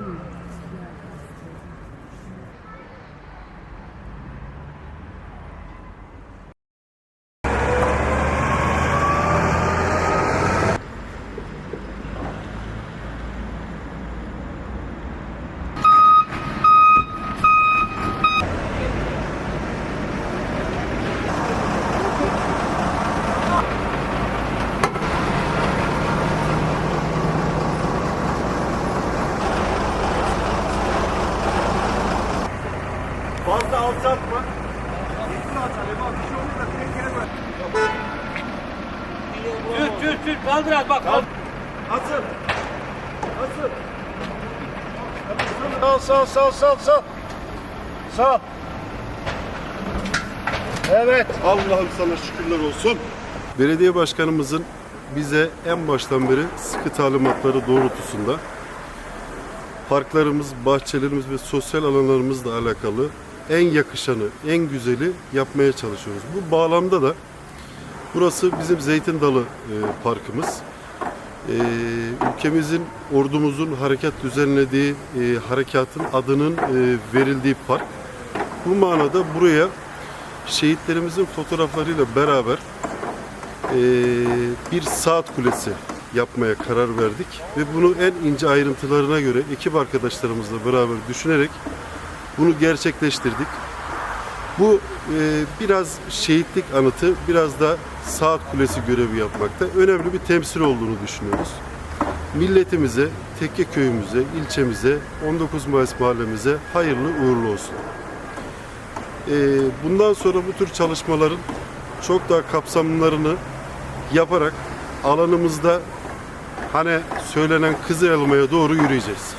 Mm. Uzatma. Yetini at Alev abi. Bir şey olur da tehlikeli bırak. Sür sür sür kaldır az bak. Kalk. Hazır. Hazır. Sağ sağ sağ sağ sağ. Sağ. Evet. Allah'ım sana şükürler olsun. Belediye başkanımızın bize en baştan beri sıkı talimatları doğrultusunda parklarımız, bahçelerimiz ve sosyal alanlarımızla alakalı en yakışanı, en güzeli yapmaya çalışıyoruz. Bu bağlamda da burası bizim Zeytin Dalı e, Parkımız. E, ülkemizin, ordumuzun harekat düzenlediği e, harekatın adının verildiği park. Bu manada buraya şehitlerimizin fotoğraflarıyla beraber bir saat kulesi yapmaya karar verdik ve bunu en ince ayrıntılarına göre ekip arkadaşlarımızla beraber düşünerek bunu gerçekleştirdik. Bu eee, biraz şehitlik anıtı, biraz da saat kulesi görevi yapmakta. Önemli bir temsil olduğunu düşünüyoruz. Milletimize, Tekke köyümüze, ilçemize, 19 Mayıs mahallemize hayırlı uğurlu olsun. Ee, bundan sonra bu tür çalışmaların çok daha kapsamlarını yaparak alanımızda hani söylenen Kızılelma'ya doğru yürüyeceğiz.